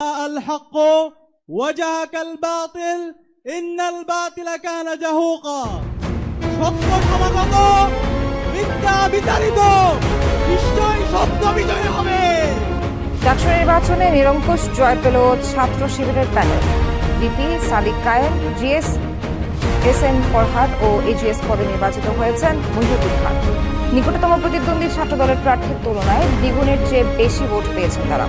الحق وجهك الباطل إن الباطل كان زهوقا সত্য সমাগত মিথ্যা বিতাড়িত নিশ্চয়ই সত্য বিজয় হবে ডাকসু নির্বাচনে নিরঙ্কুশ জয় পেল ছাত্র শিবিরের panel VP Sadik Kayem GS S M Farhad ও এজিএস পদে নির্বাচিত হয়েছেন মহিউদ্দিন খান নিকটতম প্রতিদ্বন্দ্বী ছাত্র দলের প্রার্থীর তুলনায় দ্বিগুণের চেয়ে বেশি ভোট পেয়েছেন তারা।